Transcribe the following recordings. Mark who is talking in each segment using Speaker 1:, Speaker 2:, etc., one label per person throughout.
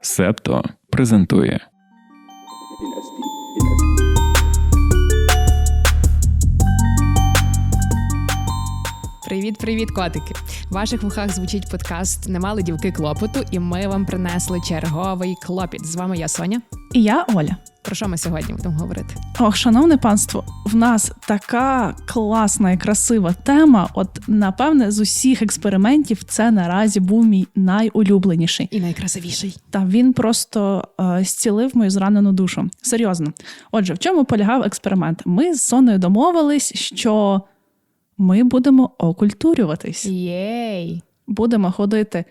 Speaker 1: Септо презентує
Speaker 2: Привіт, привіт, котики! В ваших вухах звучить подкаст Немали дівки клопоту, і ми вам принесли черговий клопіт. З вами я Соня.
Speaker 3: І я Оля.
Speaker 2: Про що ми сьогодні будемо говорити?
Speaker 3: Ох, шановне панство, в нас така класна і красива тема. От, напевне, з усіх експериментів це наразі був мій найулюбленіший.
Speaker 2: І найкрасивіший.
Speaker 3: Та він просто е, зцілив мою зранену душу. Серйозно. Отже, в чому полягав експеримент? Ми з Соною домовились, що ми будемо окультурюватись.
Speaker 2: Єй!
Speaker 3: будемо ходити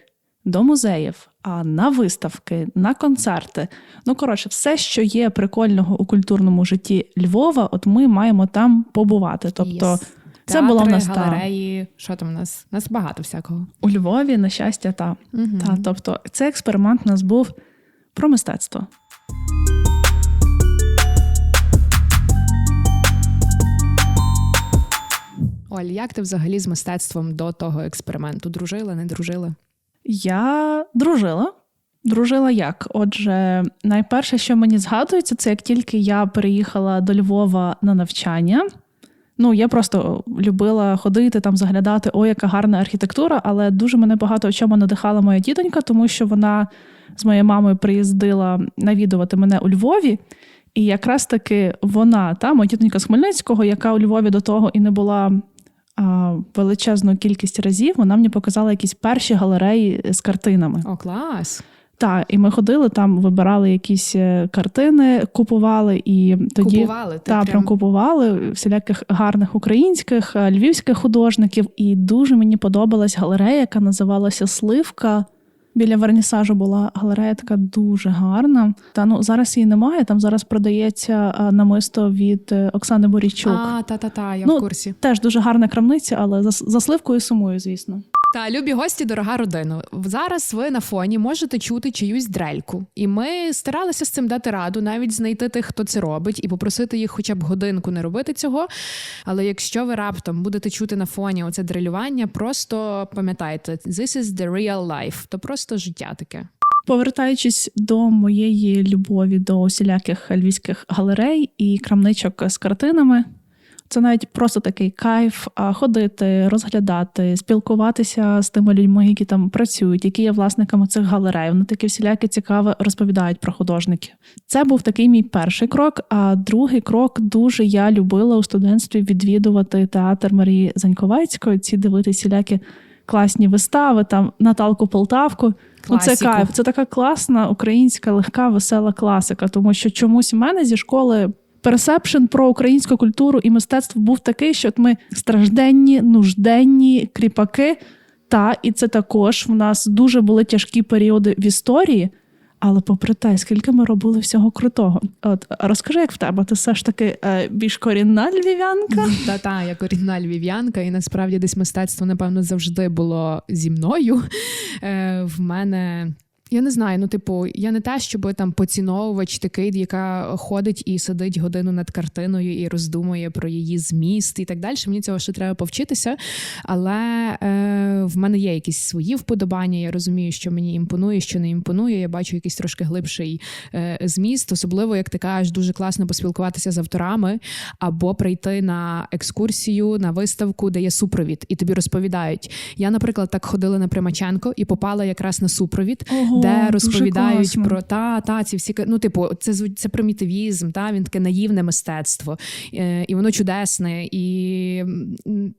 Speaker 3: до музеїв, а на виставки, на концерти. Ну, коротше, все, що є прикольного у культурному житті Львова, от ми маємо там побувати. Тобто,
Speaker 2: Єс.
Speaker 3: це
Speaker 2: Театри,
Speaker 3: була в нас та.
Speaker 2: Що там у нас? У нас багато всякого.
Speaker 3: у Львові, на щастя, та.
Speaker 2: Угу.
Speaker 3: та. Тобто, цей експеримент у нас був про мистецтво.
Speaker 2: Оль, як ти взагалі з мистецтвом до того експерименту? Дружила, не дружила?
Speaker 3: Я дружила. Дружила як? Отже, найперше, що мені згадується, це як тільки я переїхала до Львова на навчання. Ну, я просто любила ходити там, заглядати, о, яка гарна архітектура, але дуже мене багато в чому надихала моя тітонька, тому що вона з моєю мамою приїздила навідувати мене у Львові. І якраз таки вона, та моя тітонька з Хмельницького, яка у Львові до того і не була величезну кількість разів, вона мені показала якісь перші галереї з картинами.
Speaker 2: О, клас!
Speaker 3: Так, і ми ходили там, вибирали якісь е, картини, купували і тоді
Speaker 2: Купували
Speaker 3: та, прям купували всіляких гарних українських, е, львівських художників. І дуже мені подобалась галерея, яка називалася Сливка. Біля вернісажу була галерея така дуже гарна. Та ну зараз її немає. Там зараз продається намисто від е, Оксани Борічук.
Speaker 2: А, та-та-та, я
Speaker 3: Ну,
Speaker 2: в курсі.
Speaker 3: Теж дуже гарна крамниця, але за, за сливкою сумую, звісно.
Speaker 2: Та любі гості, дорога родина. Зараз ви на фоні можете чути чиюсь дрельку, і ми старалися з цим дати раду, навіть знайти тих, хто це робить, і попросити їх хоча б годинку не робити цього. Але якщо ви раптом будете чути на фоні оце дрелювання, просто пам'ятайте, this is the real life, то просто життя таке.
Speaker 3: Повертаючись до моєї любові до усіляких львівських галерей і крамничок з картинами, це навіть просто такий кайф ходити, розглядати, спілкуватися з тими людьми, які там працюють, які є власниками цих галерей. Вони таке всіляке цікаве розповідають про художників. Це був такий мій перший крок. А другий крок дуже я любила у студентстві відвідувати театр Марії Заньковецької, ці дивитися всілякі класні вистави, там Наталку Полтавку. Ну, це кайф. Це така класна українська, легка, весела класика. Тому що чомусь в мене зі школи персепшн про українську культуру і мистецтво був такий, що от ми стражденні, нужденні, кріпаки. Та, і це також в нас дуже були тяжкі періоди в історії. Але попри те, скільки ми робили всього крутого. От розкажи, як в тебе? Ти все ж таки е, більш корінна львів'янка?
Speaker 2: Та та я корінна львів'янка, і насправді десь мистецтво, напевно, завжди було зі мною. Е, в мене. Я не знаю, ну типу, я не те, щоб там поціновувач такий, яка ходить і сидить годину над картиною і роздумує про її зміст і так далі. Мені цього ще треба повчитися. Але е, в мене є якісь свої вподобання. Я розумію, що мені імпонує, що не імпонує. Я бачу якийсь трошки глибший е, зміст, особливо як ти кажеш, дуже класно поспілкуватися з авторами або прийти на екскурсію, на виставку, де є супровід, і тобі розповідають. Я, наприклад, так ходила на Примаченко і попала якраз на супровід
Speaker 3: Ого,
Speaker 2: де розповідають про та, та ці всі ну, типу, це це примітивізм, та він таке наївне мистецтво, е, і воно чудесне. І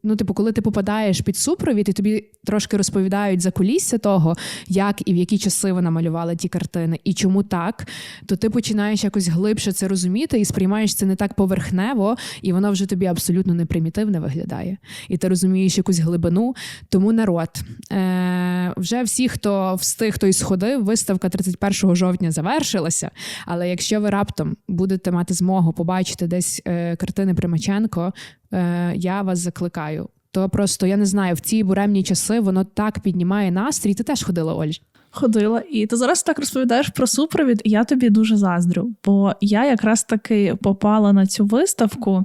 Speaker 2: ну, типу, коли ти попадаєш під супровід, і тобі трошки розповідають за кулісся того, як і в які часи вона малювала ті картини, і чому так, то ти починаєш якось глибше це розуміти і сприймаєш це не так поверхнево, і воно вже тобі абсолютно не примітивне виглядає. І ти розумієш якусь глибину. Тому народ е, вже всі, хто встиг, той сходив, виставка 31 жовтня завершилася. Але якщо ви раптом будете мати змогу побачити десь е, картини Примаченко, е, я вас закликаю. То просто я не знаю, в ці буремні часи воно так піднімає настрій. Ти теж ходила, Оль.
Speaker 3: Ходила, і ти зараз так розповідаєш про супровід, я тобі дуже заздрю. Бо я якраз таки попала на цю виставку.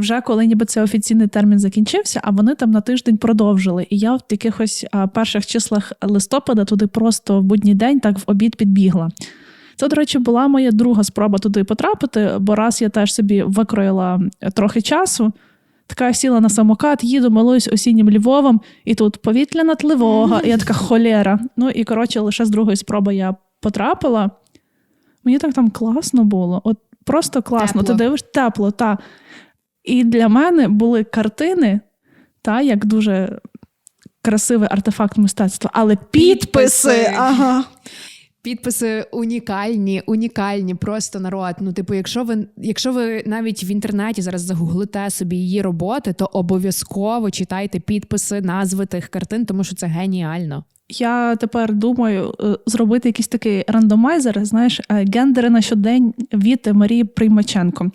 Speaker 3: Вже коли ніби це офіційний термін закінчився, а вони там на тиждень продовжили. І я в якихось перших числах листопада туди просто в будній день так в обід підбігла. Це, до речі, була моя друга спроба туди потрапити, бо раз я теж собі викроїла трохи часу. Така сіла на самокат, їду, милуюсь осіннім Львовом, і тут повітряна тливога, і я така холєра. Ну і коротше, лише з другої спроби я потрапила. Мені так там класно було. От просто класно.
Speaker 2: Тепло.
Speaker 3: Ти дивиш тепло, та. І для мене були картини, та, як дуже красивий артефакт мистецтва, але підписи,
Speaker 2: Підписи.
Speaker 3: ага.
Speaker 2: Підписи унікальні, унікальні, просто народ. Ну, типу, якщо ви, якщо ви навіть в інтернеті зараз загуглите собі її роботи, то обов'язково читайте підписи, назви тих картин, тому що це геніально.
Speaker 3: Я тепер думаю е, зробити якийсь такий рандомайзер, знаєш, е, гендери на щодень від Марії Приймаченко.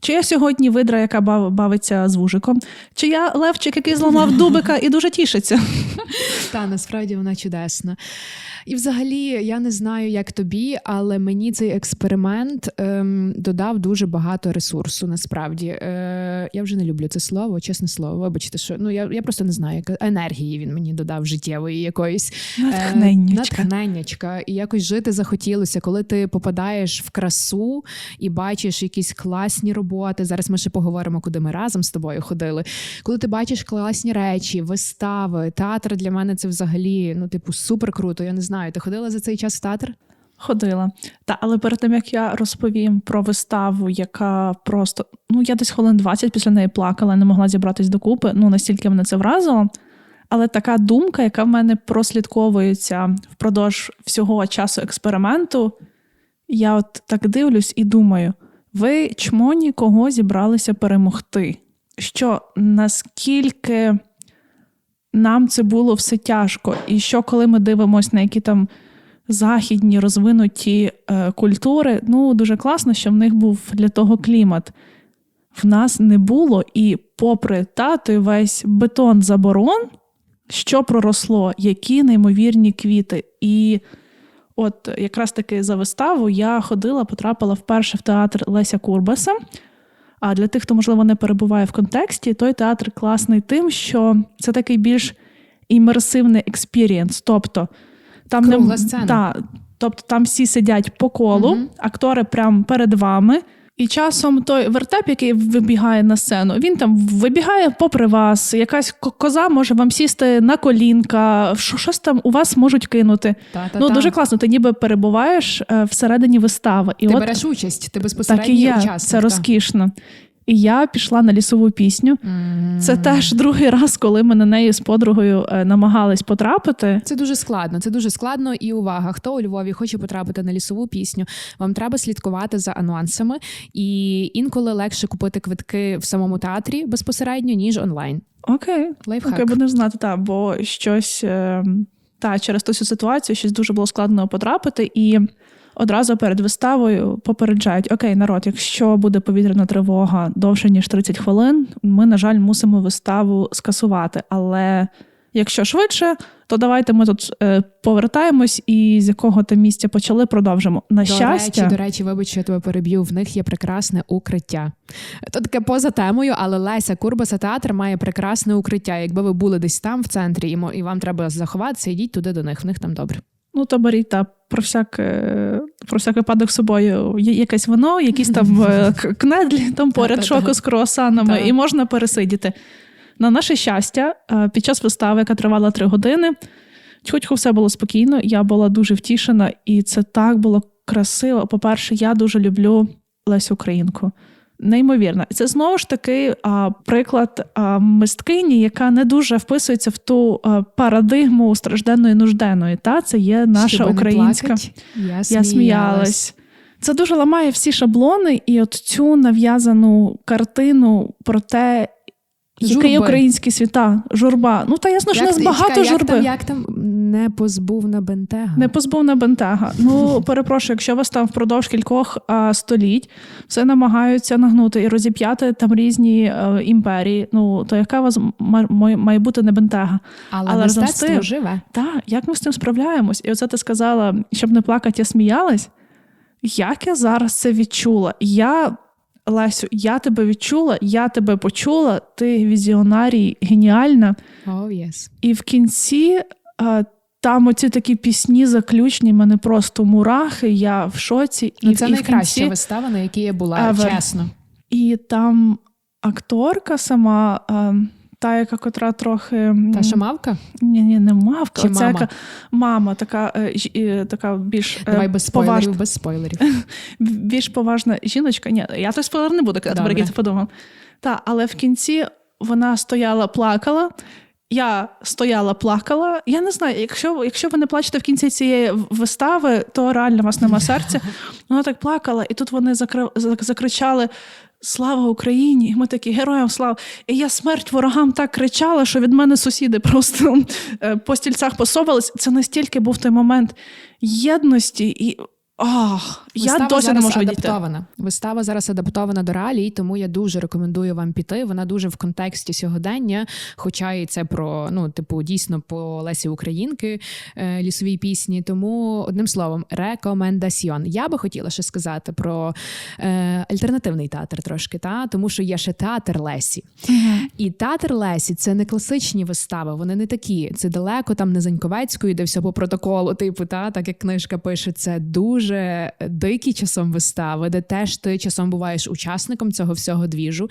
Speaker 3: Чи я сьогодні видра, яка бав- бавиться з вужиком, чи я левчик, який зламав дубика і дуже тішиться.
Speaker 2: Та насправді вона чудесна. І взагалі, я не знаю, як тобі, але мені цей експеримент ем, додав дуже багато ресурсу. Насправді е, я вже не люблю це слово, чесне слово. Вибачте, що ну я, я просто не знаю, яка енергії він мені додав життєвої якоїсь е,
Speaker 3: Натхненнячка.
Speaker 2: натхненнячка. І якось жити захотілося, коли ти попадаєш в красу і бачиш якісь класні роботи. Зараз ми ще поговоримо, куди ми разом з тобою ходили. Коли ти бачиш класні речі, вистави, театр для мене це взагалі ну, типу, супер круто. Я не знаю. Ти ходила за цей час в театр?
Speaker 3: Ходила. Та, але перед тим як я розповім про виставу, яка просто ну я десь хвилин 20 після неї плакала, не могла зібратись докупи. Ну настільки мене це вразило. Але така думка, яка в мене прослідковується впродовж всього часу експерименту, я от так дивлюсь і думаю: ви чмоні кого зібралися перемогти? Що наскільки нам це було все тяжко, і що коли ми дивимося на які там західні розвинуті е, культури, ну дуже класно, що в них був для того клімат. В нас не було, і попри та той весь бетон заборон, що проросло, які неймовірні квіти. І от якраз таки за виставу я ходила, потрапила вперше в театр Леся Курбаса. А для тих, хто, можливо, не перебуває в контексті, той театр класний тим, що це такий більш імерсивний експірієнс. Тобто там
Speaker 2: Кругла сцена.
Speaker 3: Та, тобто там всі сидять по колу,
Speaker 2: угу.
Speaker 3: актори прямо перед вами. І часом той вертеп, який вибігає на сцену, він там вибігає попри вас. Якась ко- коза може вам сісти на колінка, що- щось там у вас можуть кинути.
Speaker 2: Та,
Speaker 3: ну дуже класно. Ти ніби перебуваєш е, всередині вистави. І
Speaker 2: Ти
Speaker 3: от
Speaker 2: береш участь, ти
Speaker 3: так і є.
Speaker 2: учасник.
Speaker 3: Це
Speaker 2: та.
Speaker 3: розкішно. І я пішла на лісову пісню.
Speaker 2: Мгм.
Speaker 3: Це теж другий раз, коли ми на неї з подругою е, намагались потрапити.
Speaker 2: Це дуже складно. Це дуже складно. І увага, хто у Львові хоче потрапити на лісову пісню, вам треба слідкувати за анонсами, і інколи легше купити квитки в самому театрі безпосередньо, ніж онлайн.
Speaker 3: Окей,
Speaker 2: Лайфхак.
Speaker 3: окей, будеш знати, та, бо щось е, та, через ту всю ситуацію щось дуже було складно потрапити. І одразу перед виставою попереджають: Окей, народ, якщо буде повітряна тривога довше ніж 30 хвилин, ми, на жаль, мусимо виставу скасувати. Але якщо швидше, то давайте ми тут е, повертаємось і з якого то місця почали, продовжимо. На
Speaker 2: До
Speaker 3: щастя,
Speaker 2: речі, до речі, вибач, що я тебе переб'ю. В них є прекрасне укриття. То таке поза темою, але Леся Курбаса театр має прекрасне укриття. Якби ви були десь там в центрі, і вам треба заховатися, йдіть туди до них. В них там добре.
Speaker 3: Ну, то беріть та про всяк, е, про всяк випадок з собою є якесь вино, якісь там е, кнедлі там поряд шоку з круасанами, і можна пересидіти. На наше щастя, е, під час вистави, яка тривала три години, тьху все було спокійно, я була дуже втішена, і це так було красиво. По-перше, я дуже люблю Лесю Українку. Неймовірно. І це знову ж таки а, приклад а, мисткині, яка не дуже вписується в ту а, парадигму стражденної нужденої. Та це є наша
Speaker 2: Щоби не
Speaker 3: українська.
Speaker 2: плакать, я,
Speaker 3: Я
Speaker 2: сміялась.
Speaker 3: сміялась. Це дуже ламає всі шаблони, і от цю нав'язану картину про те, який
Speaker 2: Журби.
Speaker 3: український світа, журба. Ну та ясно, що
Speaker 2: Як
Speaker 3: нас багато
Speaker 2: чекай,
Speaker 3: журби.
Speaker 2: Як там, як там не позбув на бентега?
Speaker 3: Не позбувна бентега. Ну, перепрошую, якщо вас там впродовж кількох а, століть все намагаються нагнути і розіп'яти там різні е, імперії. Ну то яка у вас має- має бути не бентега?
Speaker 2: але,
Speaker 3: але разом з тим-
Speaker 2: живе.
Speaker 3: Так, як ми з цим справляємось? І оце ти сказала, щоб не плакати, я сміялась. Як я зараз це відчула? Я Лесю, я тебе відчула, я тебе почула, ти візіонарій, геніальна.
Speaker 2: Oh, yes.
Speaker 3: І в кінці а, там оці такі пісні заключні, мене просто мурахи, я в шоці.
Speaker 2: Ну,
Speaker 3: і,
Speaker 2: це
Speaker 3: і
Speaker 2: найкраща
Speaker 3: кінці,
Speaker 2: вистава, на якій я була,
Speaker 3: Ever.
Speaker 2: чесно.
Speaker 3: І там акторка сама, а, та, яка котра трохи.
Speaker 2: Та що мавка?
Speaker 3: Ні, ні, не мавка.
Speaker 2: Чи
Speaker 3: оця
Speaker 2: мама?
Speaker 3: яка мама, така, е, е, така більш е,
Speaker 2: Давай без
Speaker 3: поважна,
Speaker 2: спойлерів, без спойлерів.
Speaker 3: більш поважна жіночка. Ні, я той спойлер не буду казати,
Speaker 2: Добре.
Speaker 3: Маргарита подумав. Та, але в кінці вона стояла, плакала. Я стояла, плакала. Я не знаю, якщо, якщо ви не плачете в кінці цієї вистави, то реально у вас нема серця. Вона так плакала, і тут вони закри... закричали. Слава Україні! Ми такі героям слава. І я смерть ворогам так кричала, що від мене сусіди просто е, по стільцях посовались. Це настільки був той момент єдності, і ах, я досі не можу
Speaker 2: адаптована. Вистава зараз адаптована до реалій, тому я дуже рекомендую вам піти. Вона дуже в контексті сьогодення, хоча і це про ну, типу, дійсно по Лесі Українки е, лісовій пісні. Тому одним словом, рекомендаціон. Я би хотіла ще сказати про е, альтернативний театр трошки, та тому що є ще театр Лесі. І театр Лесі це не класичні вистави, вони не такі. Це далеко там не Заньковецької, де все по протоколу, типу, та так як книжка пише, це дуже дикі часом вистави, де теж ти часом буваєш учасником цього всього двіжу.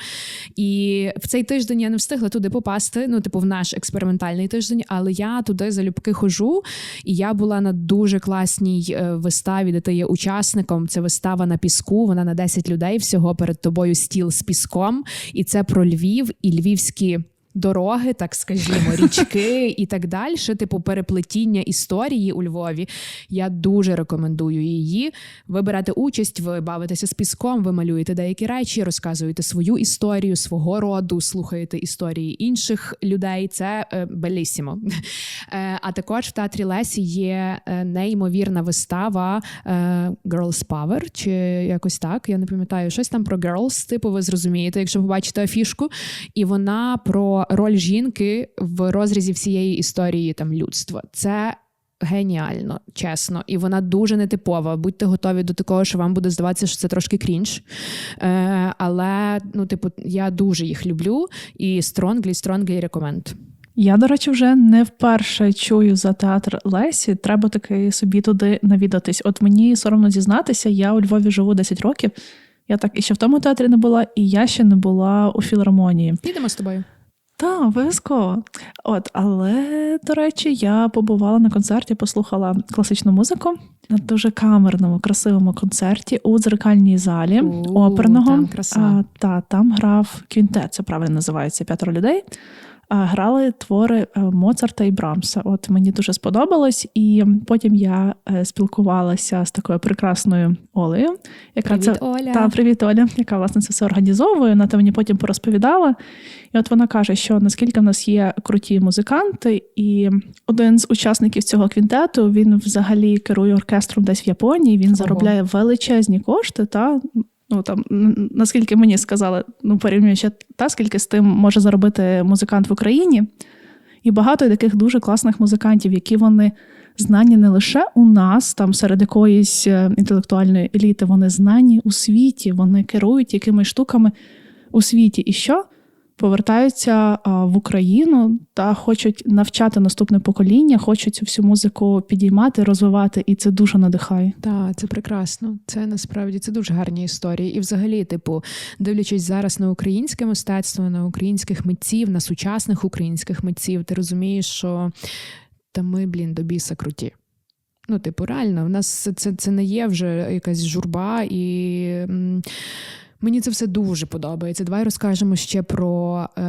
Speaker 2: І в цей тиждень я не встигла туди попасти. Ну, типу, в наш експериментальний тиждень, але я туди залюбки хожу, і я була на дуже класній е, виставі, де ти є учасником. Це вистава на піску. Вона на 10 людей всього перед тобою стіл з піском, і це про Львів і львівські. Дороги, так скажімо, річки і так далі, типу переплетіння історії у Львові. Я дуже рекомендую її. Ви берете участь, ви бавитеся з піском, ви малюєте деякі речі, розказуєте свою історію, свого роду, слухаєте історії інших людей. Це е, белісімо. Е, а також в театрі Лесі є е, неймовірна вистава е, Girls Power, чи якось так. Я не пам'ятаю щось там про girls, типу, ви зрозумієте, якщо побачите афішку. І вона про роль жінки в розрізі всієї історії там людства. Це геніально, чесно, і вона дуже нетипова. Будьте готові до такого, що вам буде здаватися, що це трошки крінж. Е, але ну, типу, я дуже їх люблю і strongly, strongly recommend.
Speaker 3: Я, до речі, вже не вперше чую за театр Лесі. Треба таки собі туди навідатись. От мені соромно зізнатися, я у Львові живу 10 років. Я так і ще в тому театрі не була, і я ще не була у філармонії.
Speaker 2: Підемо з тобою.
Speaker 3: Так, обов'язково. От, але, до речі, я побувала на концерті, послухала класичну музику на дуже камерному, красивому концерті у дзеркальній залі оперного.
Speaker 2: там краса.
Speaker 3: А, та, там грав квінтет, це правильно називається п'ятеро людей. А, грали твори е, Моцарта і Брамса. От мені дуже сподобалось, і потім я е, спілкувалася з такою прекрасною Олею, яка
Speaker 2: Привіт,
Speaker 3: це
Speaker 2: Оля.
Speaker 3: та привіт, Оля, яка власне це все організовує. Вона мені потім порозповідала. І от вона каже, що наскільки в нас є круті музиканти, і один з учасників цього квінтету він взагалі керує оркестром десь в Японії. Він
Speaker 2: Ого.
Speaker 3: заробляє величезні кошти. Та ну там наскільки мені сказали, ну порівнюючи та скільки з тим може заробити музикант в Україні. І багато таких дуже класних музикантів, які вони знані не лише у нас, там серед якоїсь е, інтелектуальної еліти, вони знані у світі, вони керують якимись штуками у світі. І що? Повертаються в Україну та хочуть навчати наступне покоління, хочуть цю всю музику підіймати, розвивати, і це дуже надихає.
Speaker 2: Так, це прекрасно. Це насправді це дуже гарні історії. І, взагалі, типу, дивлячись зараз на українське мистецтво, на українських митців, на сучасних українських митців, ти розумієш, що та ми, блін, до біса круті. Ну, типу, реально, у нас це, це не є вже якась журба, і мені це все дуже подобається. Давай розкажемо ще про е,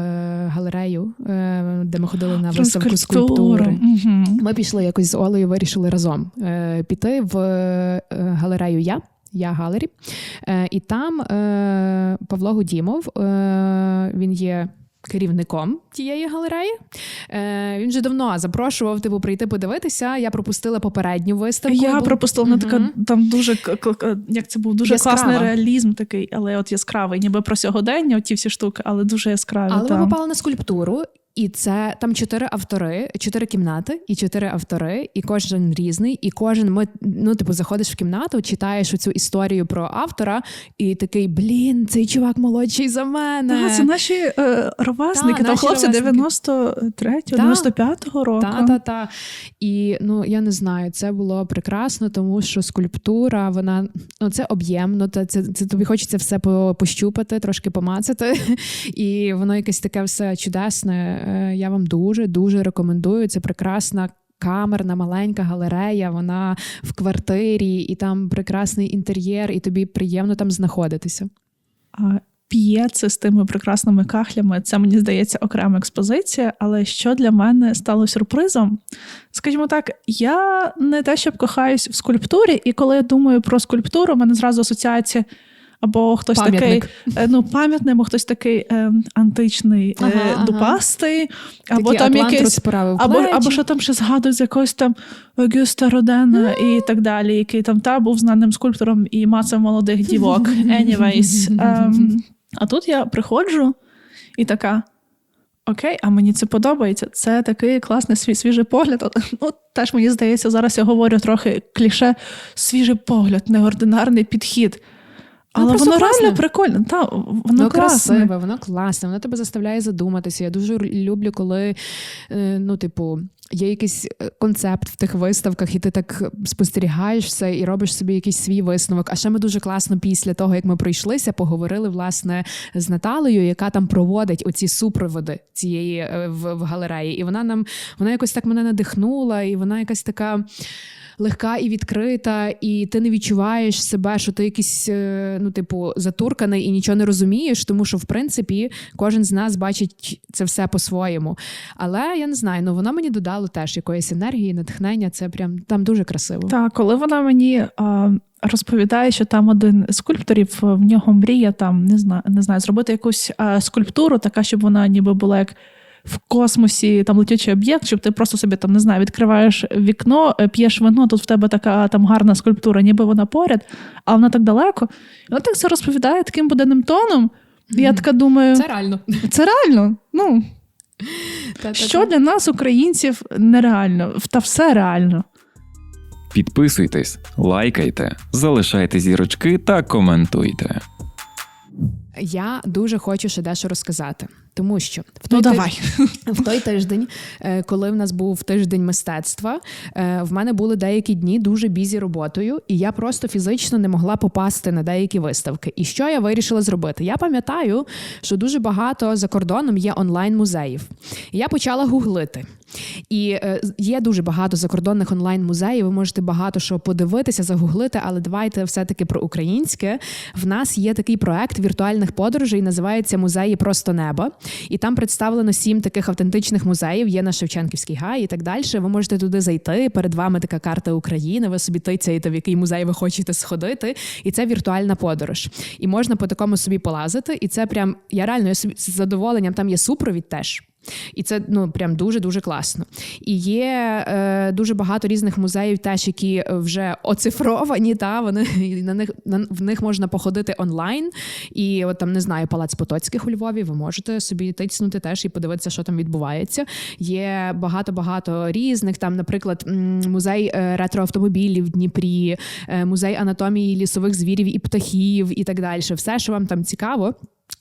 Speaker 2: галерею, е, де ми ходили на виставку скульптури.
Speaker 3: Угу.
Speaker 2: Ми пішли якось з Олею, вирішили разом е, піти в е, галерею Я. Я Галері. Е, і там е, Павло Гудімов, е, він є керівником тієї галереї. Е, він вже давно запрошував типу, прийти подивитися. Я пропустила попередню виставку.
Speaker 3: Я
Speaker 2: бо...
Speaker 3: пропустила вона така там дуже як це був дуже
Speaker 2: Яскрава.
Speaker 3: класний реалізм такий, але от яскравий, ніби про сьогодення, оті ті всі штуки, але дуже яскраві.
Speaker 2: Але
Speaker 3: там.
Speaker 2: ми попали на скульптуру, І це там чотири автори, чотири кімнати і чотири автори, і кожен різний. І кожен ми ну, типу, заходиш в кімнату, читаєш цю історію про автора, і такий блін, цей чувак молодший за мене.
Speaker 3: Та, це наші е, ровесники,
Speaker 2: Та,
Speaker 3: хлопці
Speaker 2: ровесники.
Speaker 3: 93-го, 95-го року.
Speaker 2: Та, та, та. І ну я не знаю, це було прекрасно, тому що скульптура, вона ну це об'ємно, та це, це тобі хочеться все по- пощупати, трошки помацати. І воно якесь таке все чудесне. Е, Я вам дуже дуже рекомендую. Це прекрасна. Камерна маленька галерея, вона в квартирі, і там прекрасний інтер'єр, і тобі приємно там знаходитися.
Speaker 3: А п'єци з тими прекрасними кахлями, це мені здається окрема експозиція. Але що для мене стало сюрпризом? Скажімо так, я не те, щоб кохаюсь в скульптурі, і коли я думаю про скульптуру, у мене зразу асоціація. Або хтось
Speaker 2: Пам'ятник.
Speaker 3: такий, е, ну пам'ятник, або хтось такий е, античний, е,
Speaker 2: Ага, ага.
Speaker 3: або
Speaker 2: Такий
Speaker 3: там якийсь або, або що там ще згадують з якогось там Гюста Родена і так далі, який там та був знаним скульптором і мацав молодих дівок. Anyways. Ем, а тут я приходжу і така. Окей, а мені це подобається. Це такий класний свій свіжий погляд. Ну, теж мені здається, зараз я говорю трохи кліше свіжий погляд, неординарний підхід. Але воно реально
Speaker 2: класне.
Speaker 3: прикольно. Та, воно
Speaker 2: Воно
Speaker 3: класне.
Speaker 2: красиве, воно класне, воно тебе заставляє задуматися. Я дуже люблю, коли е, ну, типу, є якийсь е, концепт в тих виставках, і ти так спостерігаєш все і робиш собі якийсь свій висновок. А ще ми дуже класно після того, як ми пройшлися, поговорили власне з Наталею, яка там проводить оці супроводи цієї е, в, в галереї. І вона нам вона якось так мене надихнула, і вона якась така. Легка і відкрита, і ти не відчуваєш себе, що ти якийсь, е, ну, типу, затурканий і нічого не розумієш, тому що, в принципі, кожен з нас бачить це все по-своєму. Але я не знаю, ну воно мені додало теж якоїсь енергії, натхнення. Це прям там дуже красиво.
Speaker 3: Так, коли вона мені а, розповідає, що там один скульпторів в нього мріє там не знаю, не знаю, зробити якусь а, скульптуру, така, щоб вона ніби була як. В космосі там летючий об'єкт, щоб ти просто собі там не знаю, відкриваєш вікно, е, п'єш вино. Тут в тебе така там гарна скульптура, ніби вона поряд, а вона так далеко. І вона так це розповідає таким буденним тоном. І я така думаю,
Speaker 2: Це реально.
Speaker 3: це реально. Ну що для нас, українців, нереально, та все реально.
Speaker 1: Підписуйтесь, лайкайте, залишайте зірочки та коментуйте.
Speaker 2: Я дуже хочу ще дещо розказати, тому що в той
Speaker 3: Ну давай.
Speaker 2: В той тиждень, е, коли в нас був тиждень мистецтва, е, в мене були деякі дні дуже бізі роботою, і я просто фізично не могла попасти на деякі виставки. І що я вирішила зробити? Я пам'ятаю, що дуже багато за кордоном є онлайн-музеїв. І я почала гуглити. І е, є дуже багато закордонних онлайн-музеїв. Ви можете багато що подивитися, загуглити, але давайте все-таки про українське. В нас є такий проект віртуальних подорожей, називається Музеї просто неба. І там представлено сім таких автентичних музеїв. Є на Шевченківський гай і так далі. Ви можете туди зайти. Перед вами така карта України. Ви собі тицяєте, в який музей ви хочете сходити. І це віртуальна подорож. І можна по такому собі полазити. І це прям я реально я собі з задоволенням. Там є супровід теж. І це ну прям дуже дуже класно. І є е, дуже багато різних музеїв, теж які вже оцифровані. Та вони на них на в них можна походити онлайн. І от там не знаю, палац Потоцьких у Львові. Ви можете собі тицнути теж і подивитися, що там відбувається. Є багато багато різних. Там, наприклад, музей е, ретроавтомобілів в Дніпрі, е, музей анатомії лісових звірів і птахів, і так далі. Все, що вам там цікаво.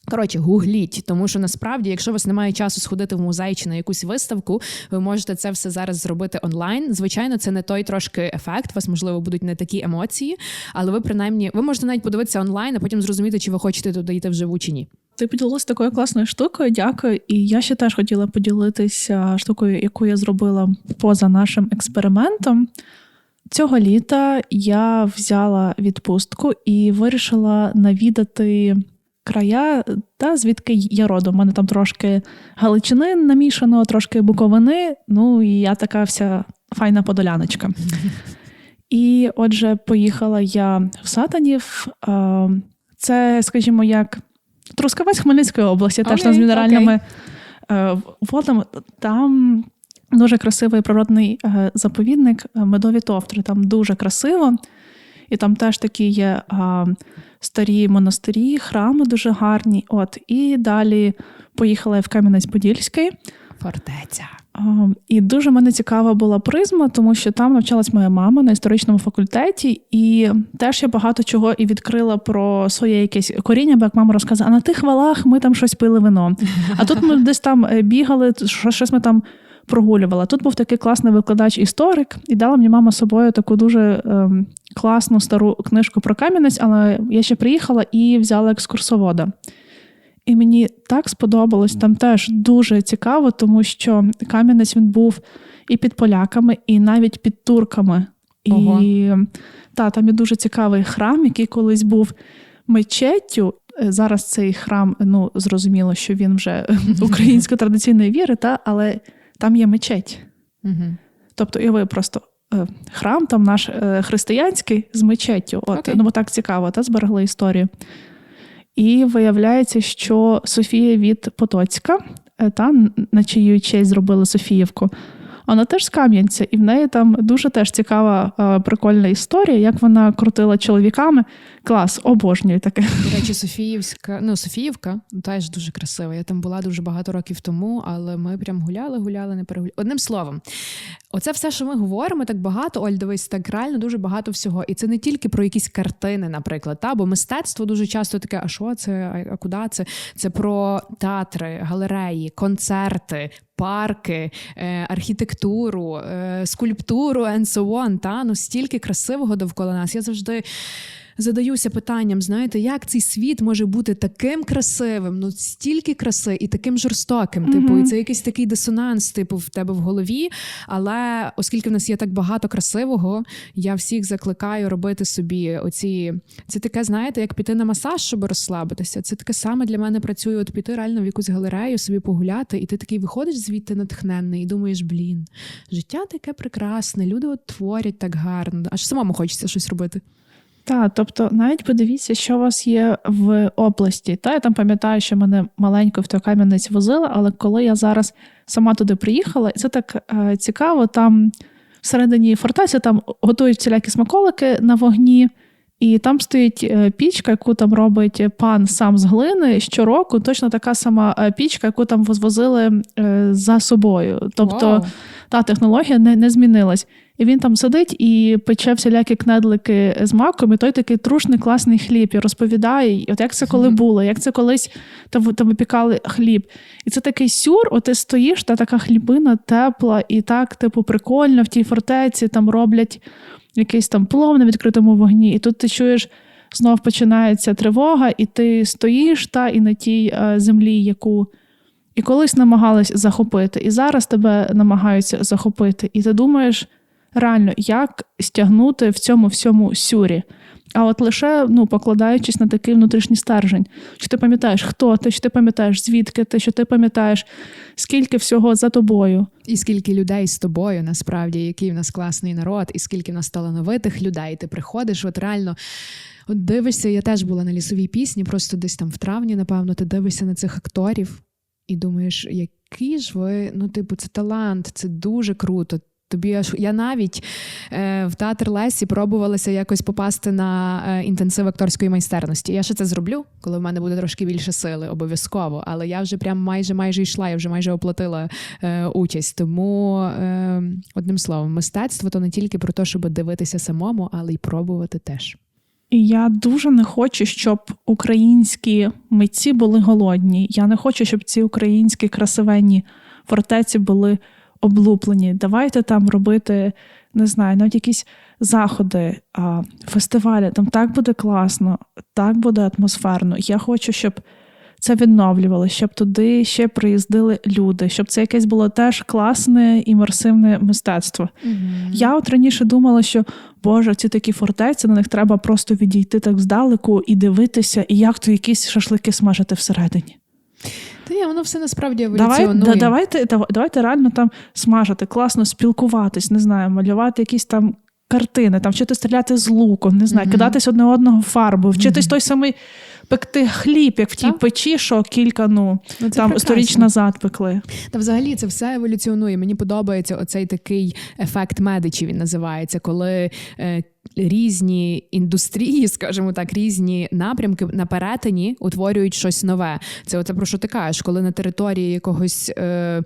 Speaker 2: Коротше, гугліть, тому що насправді, якщо у вас немає часу сходити в музей чи на якусь виставку, ви можете це все зараз зробити онлайн. Звичайно, це не той трошки ефект. У вас можливо будуть не такі емоції, але ви принаймні ви можете навіть подивитися онлайн, а потім зрозуміти, чи ви хочете туди йти вживу чи ні.
Speaker 3: Ти поділилася такою класною штукою, дякую. І я ще теж хотіла поділитися штукою, яку я зробила поза нашим експериментом. Цього літа я взяла відпустку і вирішила навідати края, та звідки я родом. У мене там трошки Галичини намішано, трошки Буковини. Ну і я така вся файна подоляночка. І отже, поїхала я в Сатанів. Це, скажімо, як Трускавець Хмельницької області, теж там з мінеральними е, водами. Там дуже красивий природний е, заповідник е, медові товтри. Там дуже красиво. І там теж такі є старі монастирі, храми дуже гарні. От і далі поїхала я в Кам'янець-Подільський.
Speaker 2: Фортеця.
Speaker 3: І дуже мене цікава була призма, тому що там навчалась моя мама на історичному факультеті, і теж я багато чого і відкрила про своє якесь коріння, бо як мама розказала, а на тих валах ми там щось пили вино. А тут ми десь там е, бігали, що- щось ми там прогулювали. Тут був такий класний викладач-історик, і дала мені мама з собою таку дуже ем, класну стару книжку про Кам'янець, але я ще приїхала і взяла екскурсовода. І мені так сподобалось там теж дуже цікаво, тому що Кам'янець він був і під поляками, і навіть під турками.
Speaker 2: Ого.
Speaker 3: І та, там є дуже цікавий храм, який колись був мечеттю. Е, Зараз цей храм, ну зрозуміло, що він вже української традиційної віри, та, але там є мечеть.
Speaker 2: Угу.
Speaker 3: Тобто, і ви просто е, храм там наш е, християнський з мечеттю. От,
Speaker 2: Окей.
Speaker 3: ну, бо так цікаво, та зберегли історію. І виявляється, що Софія від Потоцька, е, та, на чию честь зробили Софіївку, вона теж з Кам'янця, і в неї там дуже теж цікава, е, прикольна історія, як вона крутила чоловіками. Клас, обожнюю таке.
Speaker 2: До речі, Софіївська, ну Софіївка теж дуже красива. Я там була дуже багато років тому, але ми прям гуляли, гуляли, не перегуляли. Одним словом, оце все, що ми говоримо, так багато. Оль, дивись, так реально дуже багато всього. І це не тільки про якісь картини, наприклад, та бо мистецтво дуже часто таке: а що це? А, куди це? Це про театри, галереї, концерти. Парки, е, архітектуру, е, скульптуру and so on, та ну стільки красивого довкола нас. Я завжди задаюся питанням: знаєте, як цей світ може бути таким красивим, ну стільки краси і таким жорстоким. Типу, і це якийсь такий дисонанс, типу, в тебе в голові. Але оскільки в нас є так багато красивого, я всіх закликаю робити собі оці. Це таке, знаєте, як піти на масаж, щоб розслабитися. Це таке саме для мене працює. От піти реально в якусь галерею, собі погуляти, і ти такий виходиш звідти натхненний і думаєш, блін, життя таке прекрасне, люди от творять так гарно. Аж самому хочеться щось робити.
Speaker 3: Так, тобто навіть подивіться, що у вас є в області. Та я там пам'ятаю, що мене маленько в той Кам'янець возили, але коли я зараз сама туди приїхала, і це так е, цікаво, там всередині фортеці там готують всілякі смаколики на вогні. І там стоїть е, пічка, яку там робить пан сам з глини щороку, точно така сама е, пічка, яку там возвозили е, за собою. Тобто
Speaker 2: Вау.
Speaker 3: та технологія не, не змінилась. І він там сидить і пече всілякі кнедлики з маком, і той такий трушний класний хліб, і розповідає, от як це коли було, як це колись там, там випікали хліб. І це такий сюр, от ти стоїш, та така хлібина тепла, і так, типу, прикольно в тій фортеці там роблять якийсь там плов на відкритому вогні, і тут ти чуєш. Знов починається тривога, і ти стоїш та і на тій е, землі, яку і колись намагались захопити, і зараз тебе намагаються захопити. І ти думаєш реально, як стягнути в цьому всьому сюрі. А от лише ну, покладаючись на такий внутрішній стержень, що ти пам'ятаєш, хто ти, що ти пам'ятаєш, звідки ти, що ти пам'ятаєш, скільки всього за тобою.
Speaker 2: І скільки людей з тобою, насправді, який в нас класний народ, і скільки в нас талановитих людей. Ти приходиш, от реально. От дивишся, я теж була на лісовій пісні, просто десь там в травні, напевно, ти дивишся на цих акторів і думаєш, які ж ви, ну, типу, це талант, це дуже круто. Тобі аж я навіть е, в театр Лесі пробувалася якось попасти на е, інтенсив акторської майстерності. Я ще це зроблю, коли в мене буде трошки більше сили, обов'язково. Але я вже прям майже майже йшла, я вже майже оплатила е, участь. Тому е, одним словом, мистецтво то не тільки про те, щоб дивитися самому, але й пробувати теж.
Speaker 3: І я дуже не хочу, щоб українські митці були голодні. Я не хочу, щоб ці українські красивенні фортеці були облуплені. Давайте там робити, не знаю, навіть якісь заходи, фестивалі. Там так буде класно, так буде атмосферно. Я хочу, щоб це відновлювали, щоб туди ще приїздили люди, щоб це якесь було теж класне імерсивне мистецтво. Я от раніше думала, що Боже, ці такі фортеці, на них треба просто відійти так здалеку і дивитися, і як то якісь шашлики смажити всередині.
Speaker 2: Та ні, воно все насправді
Speaker 3: Давай, да, давайте, давайте реально там смажити, класно спілкуватись, не знаю, малювати якісь там картини, там вчити стріляти з луком, не знаю,
Speaker 2: Мгм.
Speaker 3: кидатись одне одного фарбою, вчитись
Speaker 2: Мгм.
Speaker 3: той самий пекти хліб, як в тій
Speaker 2: Так.
Speaker 3: печі, що кілька ну
Speaker 2: Ну,
Speaker 3: там сторіч назад пекли.
Speaker 2: Та взагалі це все еволюціонує. Мені подобається оцей такий ефект медичі. Він називається, коли е, різні індустрії, скажімо так, різні напрямки на перетині утворюють щось нове. Це оце про що ти кажеш, коли на території якогось. Е,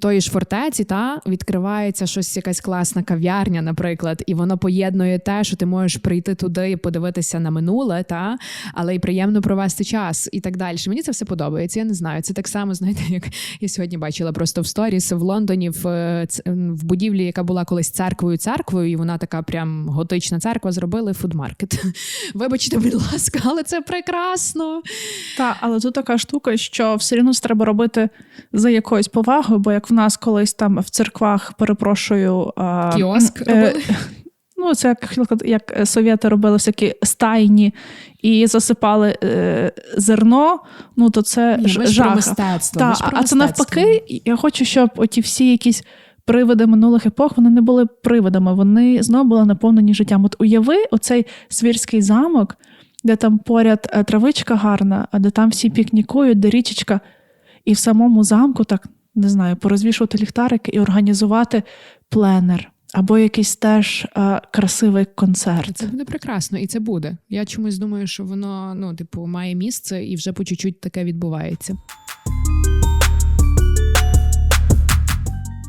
Speaker 2: Тої ж фортеці та відкривається щось, якась класна кав'ярня, наприклад, і воно поєднує те, що ти можеш прийти туди і подивитися на минуле, та але й приємно провести час і так далі. Мені це все подобається. Я не знаю. Це так само, знаєте, як я сьогодні бачила просто в сторіс в Лондоні в, е, в будівлі, яка була колись церквою церквою, і вона така прям готична церква. Зробили фудмаркет. Вибачте, будь ласка, але це прекрасно.
Speaker 3: Так, але тут така штука, що все це треба робити за якоюсь повагою, бо як в нас колись там в церквах, перепрошую, а,
Speaker 2: Кіоск
Speaker 3: е. Ну, це як, як совєти робили всякі стайні і засипали е, зерно. Ну то це
Speaker 2: Ні,
Speaker 3: ж,
Speaker 2: ми ж про мистецтво.
Speaker 3: Та,
Speaker 2: ми ж про
Speaker 3: а це навпаки, я хочу, щоб оті всі якісь привиди минулих епох вони не були привидами, вони знову були наповнені життям. От уяви оцей свірський замок, де там поряд е, травичка гарна, а де там всі пікнікують, де річечка, і в самому замку так не знаю, порозвішувати ліхтарики і організувати пленер. Або якийсь теж е, красивий концерт.
Speaker 2: Це буде прекрасно, і це буде. Я чомусь думаю, що воно ну, типу, має місце і вже по чуть-чуть таке відбувається.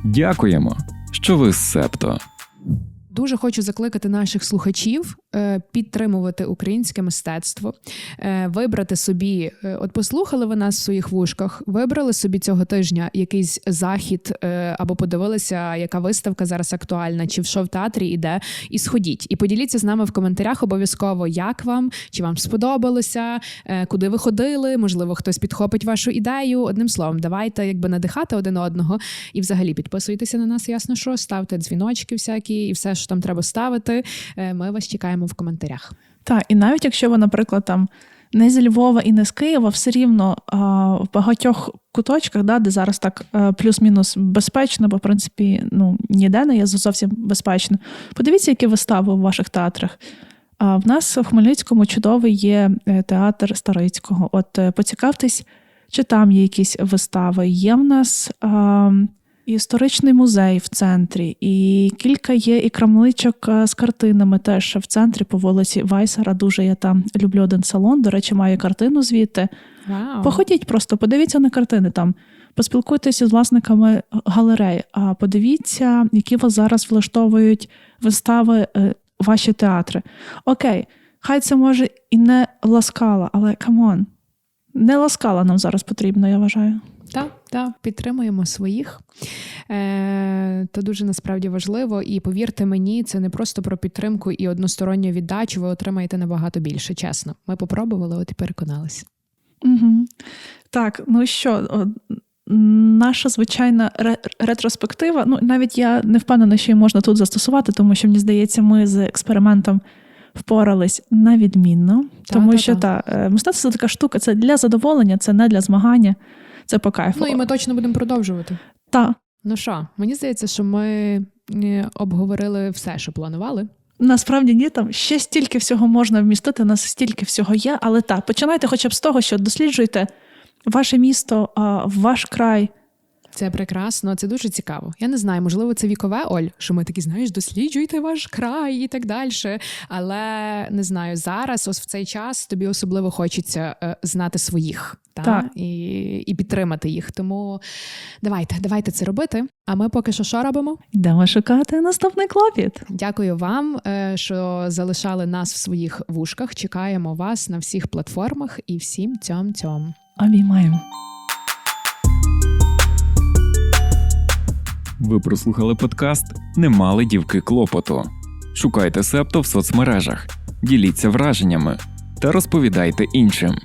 Speaker 1: Дякуємо, що ви з Септо.
Speaker 2: Дуже хочу закликати наших слухачів підтримувати українське мистецтво, е, вибрати собі. е, От послухали ви нас в своїх вушках, вибрали собі цього тижня якийсь захід е, або подивилися, яка виставка зараз актуальна, чи в що в театрі іде, і сходіть. І поділіться з нами в коментарях обов'язково, як вам, чи вам сподобалося, е, куди ви ходили. Можливо, хтось підхопить вашу ідею. Одним словом, давайте якби надихати один одного. І взагалі підписуйтеся на нас, ясно, що ставте дзвіночки всякі і все, що там треба ставити. Е, Ми вас чекаємо в коментарях.
Speaker 3: Так, і навіть якщо ви, наприклад, там не зі Львова і не з Києва, все рівно а, в багатьох куточках, да, де зараз так е, плюс-мінус безпечно, бо в принципі ну, ніде не є зовсім безпечно. Подивіться, які вистави у ваших театрах. А в нас в Хмельницькому чудовий є е, театр Старицького. От е, поцікавтесь, чи там є якісь вистави. Є в нас. А, Історичний музей в центрі, і кілька є і крамничок е, з картинами теж в центрі по вулиці Вайсера. Дуже я там люблю один салон. До речі, маю картину звідти.
Speaker 2: Вау.
Speaker 3: Походіть просто, подивіться на картини там, поспілкуйтеся з власниками галерей, а подивіться, які вас зараз влаштовують вистави е, ваші театри. Окей, хай це може і не ласкала, але камон, не ласкала нам зараз потрібно, я вважаю.
Speaker 2: Так, так, підтримуємо своїх. Е, Це дуже насправді важливо. І повірте мені, це не просто про підтримку і односторонню віддачу. Ви отримаєте набагато більше. Чесно, ми попробували, от і переконалися.
Speaker 3: Угу. Так, ну що, наша звичайна ре- ретроспектива. Ну, навіть я не впевнена, що її можна тут застосувати, тому що мені здається, ми з експериментом впорались на відмінно. Тому
Speaker 2: та,
Speaker 3: що
Speaker 2: та.
Speaker 3: та, е, мистецтво це така штука, це для задоволення, це не для змагання, це по кайфу.
Speaker 2: Ну і ми точно будемо продовжувати.
Speaker 3: Та,
Speaker 2: Ну що, мені здається, що ми е, обговорили все, що планували.
Speaker 3: насправді ні, там ще стільки всього можна вмістити, у нас стільки всього є, але так, починайте хоча б з того, що досліджуйте ваше місто, ваш край.
Speaker 2: Це прекрасно, це дуже цікаво. Я не знаю, можливо, це вікове, Оль, що ми такі, знаєш, досліджуйте ваш край і так далі. Але не знаю, зараз, ось в цей час, тобі особливо хочеться е, знати своїх та?
Speaker 3: Так.
Speaker 2: І, і підтримати їх. Тому давайте, давайте це робити. А ми поки що що робимо?
Speaker 3: Йдемо шукати наступний клопіт.
Speaker 2: Дякую вам, е, що залишали нас в своїх вушках. Чекаємо вас на всіх платформах і всім цьом цьом.
Speaker 3: Обіймаємо.
Speaker 1: Ви прослухали подкаст Не мали дівки клопоту. Шукайте Септо в соцмережах, діліться враженнями та розповідайте іншим.